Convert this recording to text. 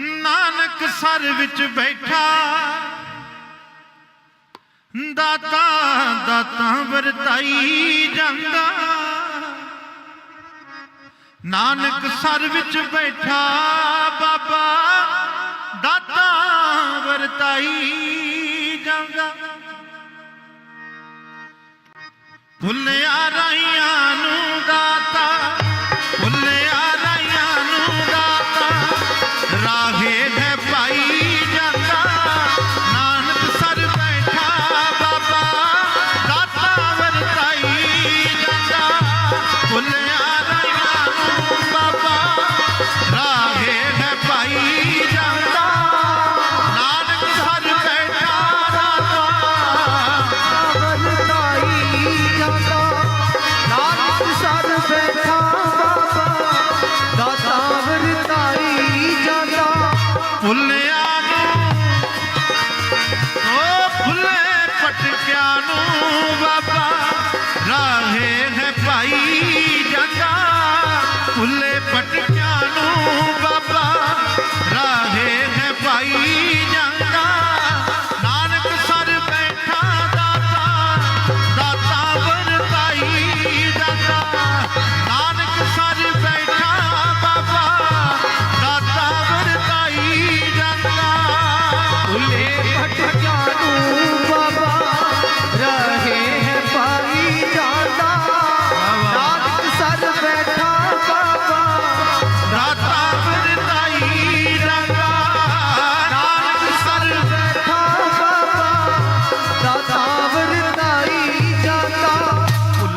Nanak sir ਵਿੱਚ ਬੈਠਾ। ਦਾਤਾ ਦਾਤਾ ਵਰਤਾਈ ਜਾਂਦਾ। ਨਾਨਕ ਸਰ ਵਿੱਚ ਬੈਠਾ ਬਾਬਾ, ਦਾਤਾ ਵਰਤਾਈ ਜਾਂਦਾ। ਭੁੱਲਿਆ ਭਟਕਿਆ ਨੂੰ ਬਾਬਾ ਰਾਹੇ ਹੈ ਭਾਈ ਜਾਂਦਾ ਭੁੱਲੇ ਭਟਕ